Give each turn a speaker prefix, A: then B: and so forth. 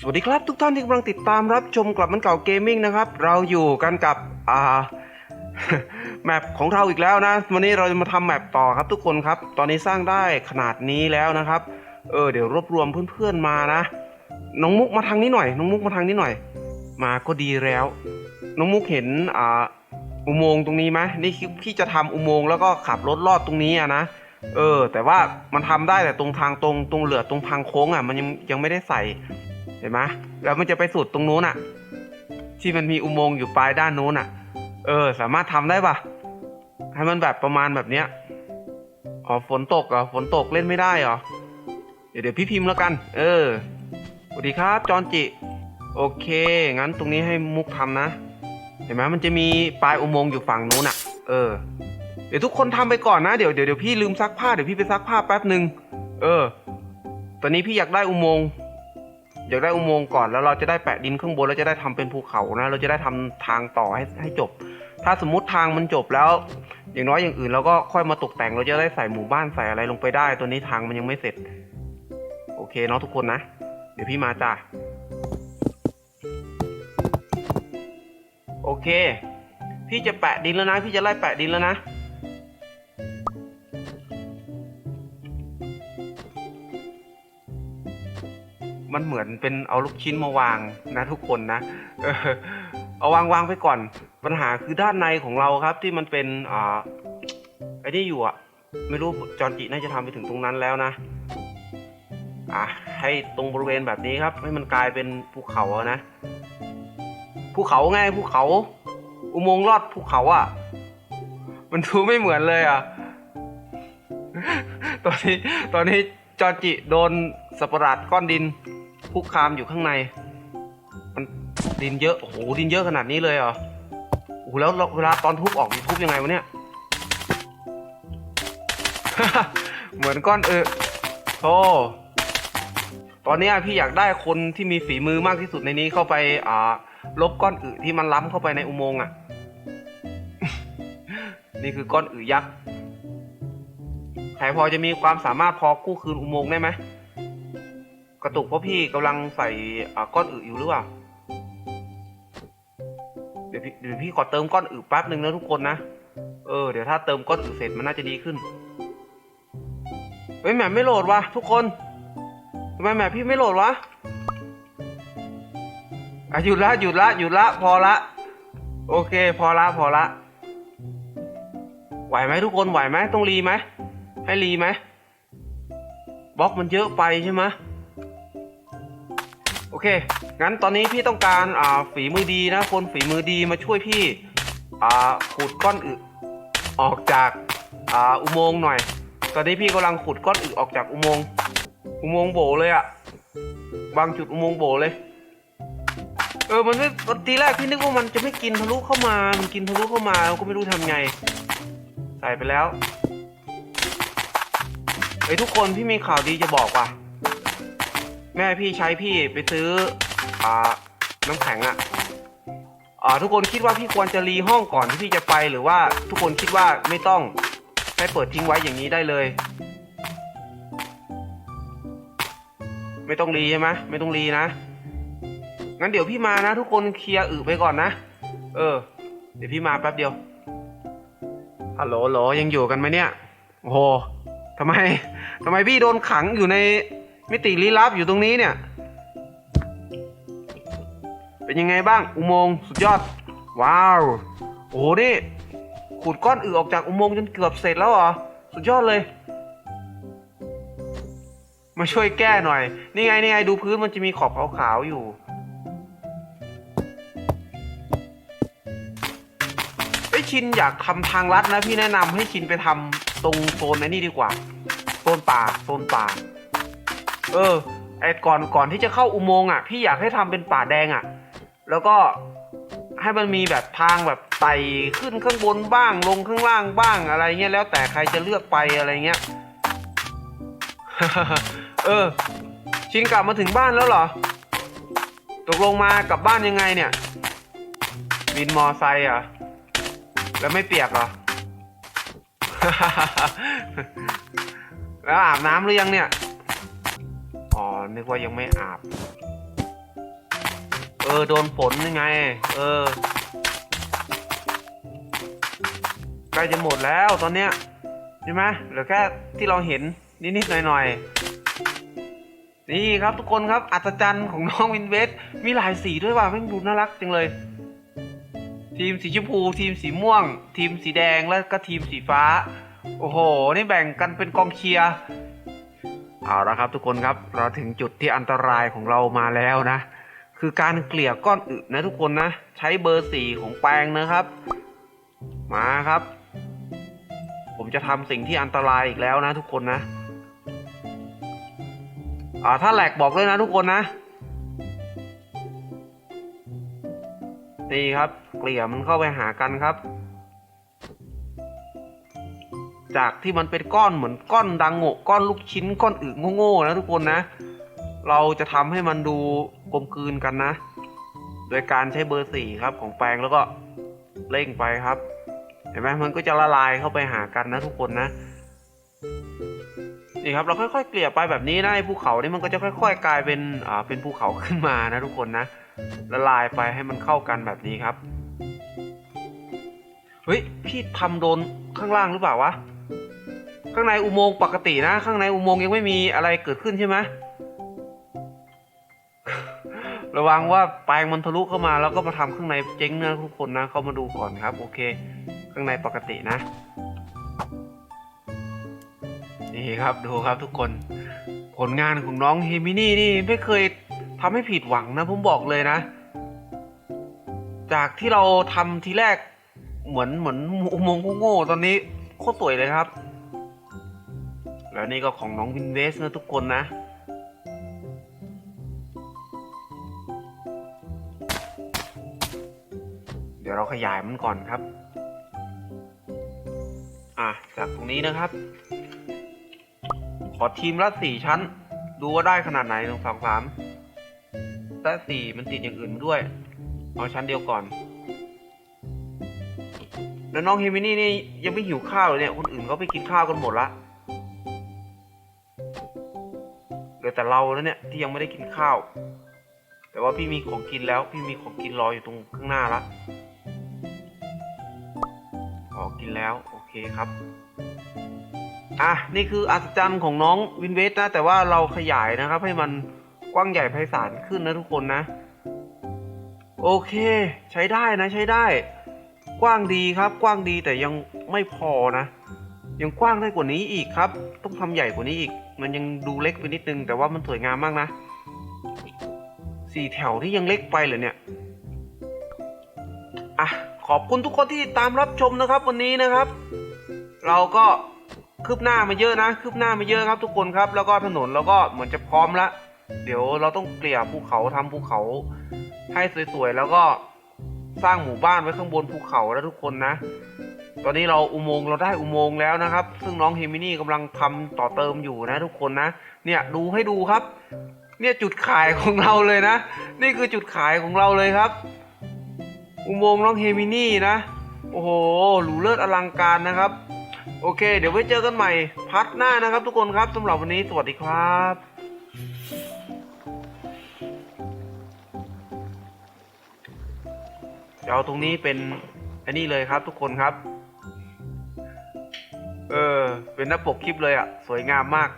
A: สวัสดีครับทุกท่านที่กำลังติดตามรับชมกลับมันเก่าเกมมิ่งนะครับ เราอยู่กันกับอ่าแมปของเราอีกแล้วนะ วันนี้เราจะมาทำแมปต่อครับทุกคนครับ ตอนนี้สร้างได้ขนาดนี้แล้วนะครับ เออเดี๋ยวรวบรวมเพื่อนๆมานะ น้องมุกมาทางนี้หน่อย น้องมุกมาทางนี้หน่อย มาก็ดีแล้ว น้องมุกเห็นอ่าอุโมงค์ตรงนี้ไหมนี่คือพี่จะทำอุโมงค์แล้วก็ขับรถลอดตรงนี้อะนะ เออ แต่ว่ามันทำได้แต่ตรงทางตรงตรงเหลือตรงทางโค้งอะ มันยังยังไม่ได้ใส่ เห็นไหมแล้วมันจะไปสุดตรงนู้นอะที่มันมีอุโมงค์อยู่ปลายด้านนู้นอะเออ สามารถทำได้ปะให้มันแบบประมาณแบบเนี้ยอ๋อฝนตกเหรอฝนตกเล่นไม่ได้เหรอเดี๋ยวเดี๋ยวพี่พิมพ์แล้วกัน เออสวัสดีครับจอนจิ โอเค งั้นตรงนี้ให้มุกทำนะ เห็นไหมมันจะมีปลายอุโมงค์อยู่ฝั่งนู้นอะเออ เดี๋ยวทุกคนทำไปก่อนนะเดี๋ยวเดี๋ยวเดี๋ยวพี่ลืมซักผ้าเดี๋ยวพี่ไปซักผ้าแป๊บหนึ่งเออ ตอนนี้พี่อยากได้อุโมงค์ อยากได้อุโมงค์ก่อนแล้วเราจะได้แปะดินข้างบนแล้วจะได้ทำเป็นภูเขานะ เราจะได้ทำทางต่อให้ให้จบ ถ้าสมมุติทางมันจบแล้ว อย่างน้อยอย่างอื่นเราก็ค่อยมาตกแต่งเราจะได้ใส่หมู่บ้านใส่อะไรลงไปได้ ตัวนี้ทางมันยังไม่เสร็จ โอเคเนาะทุกคนนะ เดี๋ยวพี่มาจ้าโอเค พี่จะแปะดินแล้วนะ พี่จะไล่แปะดินแล้วนะ มันเหมือนเป็นเอาลูกชิ้นมาวางนะทุกคนนะเอาวางวางไปก่อน ปัญหาคือด้านในของเราครับที่มันเป็นอ่าไอ้นี่อยู่อะ ไม่รู้จอนจิน่าจะทำไปถึงตรงนั้นแล้วนะอะให้ตรงบริเวณแบบนี้ครับ ให้มันกลายเป็นภูเขาอะนะภูเขาไงภูเขา อุโมงค์ลอดภูเขาอะ มันดูไม่เหมือนเลยอะตอนนี้ตอนนี้จอจิโดนสัประหลาดก้อนดิน คุกคามอยู่ข้างใน มันดินเยอะ โอ้โห ดินเยอะขนาดนี้เลยเหรอ โอ้โห แล้วเวลาตอนทุบออกมีทุบยังไงวะเนี่ย เหมือนก้อนเออโธ่ตอนนี้พี่อยากได้คนที่มีฝีมือมากที่สุดในนี้เข้าไป อ่า ลบก้อนอึที่มันล้ำเข้าไปในอุโมงค์อะ นี่คือก้อนอึยักษ์ใครพอจะมีความสามารถพอกู้คืนอุโมงค์ได้ไหม กระตุกเพราะพี่กำลังใส่อ่าก้อนอึอยู่หรือเปล่า เดี๋ยวพี่เดี๋ยวพี่ขอเติมก้อนอึแป๊บหนึ่งนะทุกคนนะ เออเดี๋ยวถ้าเติมก้อนอึเสร็จมันน่าจะดีขึ้น เฮ้ยแมไม่โหลดวะทุกคนทำไมแหมพี่ไม่โหลดวะอะหยุดละหยุดละหยุดละพอละ โอเค พอละพอละ ไหวไหมทุกคนไหวไหมต้องรีไหมให้รีไหมบล็อกมันเยอะไปใช่ไหม เคงั้นตอนนี้พี่ต้องการอ่าฝีมือดีนะ คนฝีมือดีมาช่วยพี่อ่าขุดก้อนอึออกจากอ่าอุโมงค์หน่อย ตอนนี้พี่กำลังขุดก้อนอึออกจากอุโมงค์อุโมงค์โบเลยอะบางจุดอุโมงค์โบเลย เออมันไม่ทีแรกพี่นึกว่ามันจะไม่กินทะลุเข้ามา มันกินทะลุเข้ามาเราก็ไม่รู้ทำไง ใส่ไปแล้วเฮ้ทุกคนพี่มีข่าวดีจะบอกว่ะ แม่พี่ใช้พี่ไปซื้อ อ่า น้ำแข็งอะอ่าทุกคนคิดว่าพี่ควรจะรีห้องก่อนที่พี่จะไปหรือว่าทุกคนคิดว่าไม่ต้องให้เปิดทิ้งไว้อย่างนี้ได้เลย ไม่ต้องรีใช่ไหมไม่ต้องรีนะงั้นเดี๋ยวพี่มานะ ทุกคนเคลียร์อึไปก่อนนะเออ เดี๋ยวพี่มาแป๊บเดียวฮัลโหลฮัลโหลยังอยู่กันไหมเนี่ยโอ้โหทำไมทำไมพี่โดนขังอยู่ใน มิติลี้ลับอยู่ตรงนี้เนี่ย เป็นยังไงบ้างอุโมงค์สุดยอด ว้าว โอ้โหนี่ขุดก้อนอึออกจากอุโมงค์จนเกือบเสร็จแล้วเหรอ สุดยอดเลย มาช่วยแก้หน่อย นี่ไงนี่ไงดูพื้นมันจะมีขอบขาวๆอยู่ไอชินอยากทำทางลัดนะพี่แนะนำให้ชินไปทำตรงโซนนี่ดีกว่าโซนป่าโซนป่า เออ ไอ้ก่อนก่อนที่จะเข้าอุโมงค์อะ พี่อยากให้ทำเป็นป่าแดงอะ แล้วก็ให้มันมีแบบทางแบบไต่ขึ้นข้างบนบ้างลงข้างล่างบ้างอะไรเงี้ยแล้วแต่ใครจะเลือกไปอะไรเงี้ย เออ ชินกลับมาถึงบ้านแล้วเหรอ ตกลงมากลับบ้านยังไงเนี่ย บินมอไซค์เหรอะ แล้วไม่เปียกเหรอ แล้วอาบน้ำหรือยังเนี่ย อ๋อ นึกว่ายังไม่อาบเอโดนฝนยังไง เออ ใกล้จะหมดแล้วตอนเนี้ยใช่ไหมเหลือแค่ที่เราเห็นนิดๆหน่อยๆ นี่ครับทุกคนครับ อัศจรรย์ของน้องวินเวส มีหลายสีด้วยว่ะแม่งดูน่ารักจังเลย ทีมสีชมพู ทีมสีม่วง ทีมสีแดงแล้วก็ทีมสีฟ้า โอ้โห นี่แบ่งกันเป็นกองเชียร์ เอาละครับทุกคนครับเราถึงจุดที่อันตรายของเรามาแล้วนะ คือการเกลี่ยก้อนอึนะทุกคนนะ ใช้เบอร์สี่ของแปรงนะครับ มาครับ ผมจะทำสิ่งที่อันตรายอีกแล้วนะทุกคนนะอ่าถ้าแหลกบอกเลยนะทุกคนนะ นี่ครับ เกลี่ยมันเข้าไปหากันครับ จากที่มันเป็นก้อนเหมือนก้อนดังโง่ก้อนลูกชิ้นก้อนอึโง่ๆนะทุกคนนะ เราจะทำให้มันดูกลมกลืนกันนะ โดยการใช้เบอร์สี่ครับของแปรงแล้วก็เร่งไปครับ เห็นไหมมันก็จะละลายเข้าไปหากันนะทุกคนนะนี่ครับเราค่อยๆเกลี่ยไปแบบนี้นะไอ้ภูเขานี่มันก็จะค่อย ๆ กลายเป็นอ่าเป็นภูเขาขึ้นมานะทุกคนนะละลายไปให้มันเข้ากันแบบนี้ครับเฮ้ยพี่ทำโดนข้างล่างหรือเปล่าวะ ข้างในอุโมงค์ปกตินะ ข้างในอุโมงค์ยังไม่มีอะไรเกิดขึ้นใช่ไหมระวังว่าแปลงมันทะลุเข้ามาแล้วก็มาทำข้างในเจ๊งนะทุกคนนะเข้ามาดูก่อนครับ โอเค ข้างในปกตินะนี่ครับดูครับทุกคน ผลงานของน้องเฮมินี่นี่ไม่เคยทำให้ผิดหวังนะผมบอกเลยนะ จากที่เราทำทีแรกเหมือนเหมือนอุโมงค์โง่ตอนนี้โคตรสวยเลยครับ แล้วนี่ก็ของน้องวินเวสนะทุกคนนะ เดี๋ยวเราขยายมันก่อนครับ อะ จากตรงนี้นะครับ ขอทีมละสี่ชั้น ดูว่าได้ขนาดไหนหนึ่งสองสามแต่สี่มันติดอย่างอื่นด้วย เอาชั้นเดียวก่อนแล้วน้องเฮมินี่นี่ยังไม่หิวข้าวเลยเนี่ย คนอื่นเขาไปกินข้าวกันหมดละ แต่เราแล้วเนี่ยที่ยังไม่ได้กินข้าว แต่ว่าพี่มีของกินแล้ว พี่มีของกินรออยู่ตรงข้างหน้าละขอกินแล้ว โอเคครับอะนี่คืออัศจรรย์ของน้องวินเวสนะ แต่ว่าเราขยายนะครับ ให้มันกว้างใหญ่ไพศาลขึ้นนะทุกคนนะ โอเค ใช้ได้นะใช้ได้ กว้างดีครับ กว้างดีแต่ยังไม่พอนะ ยังกว้างได้กว่านี้อีกครับ ต้องทำใหญ่กว่านี้อีก มันยังดูเล็กไปนิดนึง แต่ว่ามันสวยงามมากนะสี่แถวที่ยังเล็กไปเลยเนี่ย อะ ขอบคุณทุกคนที่ตามรับชมนะครับวันนี้นะครับ เราก็คืบหน้ามาเยอะนะ คืบหน้ามาเยอะครับทุกคนครับ แล้วก็ถนนเราก็เหมือนจะพร้อมละ เดี๋ยวเราต้องเกลี่ยภูเขาทำภูเขาให้สวยๆ แล้วก็สร้างหมู่บ้านไว้ข้างบนภูเขาแล้วทุกคนนะ ตอนนี้เราอุโมงค์เราได้อุโมงค์แล้วนะครับ ซึ่งน้องเฮมินี่กำลังทำต่อเติมอยู่นะทุกคนนะ เนี่ยดูให้ดูครับ เนี่ยจุดขายของเราเลยนะ นี่คือจุดขายของเราเลยครับ อุโมงค์น้องเฮมินี่นะ โอ้โหหรูเลิศอลังการนะครับ โอเค เดี๋ยวไว้เจอกันใหม่พัดหน้านะครับ ทุกคนครับสำหรับวันนี้สวัสดีครับจะเอาตรงนี้เป็นอันนี้เลยครับทุกคนครับ เป็นหน้าปกคลิปเลยอะ่ะ สวยงามมาก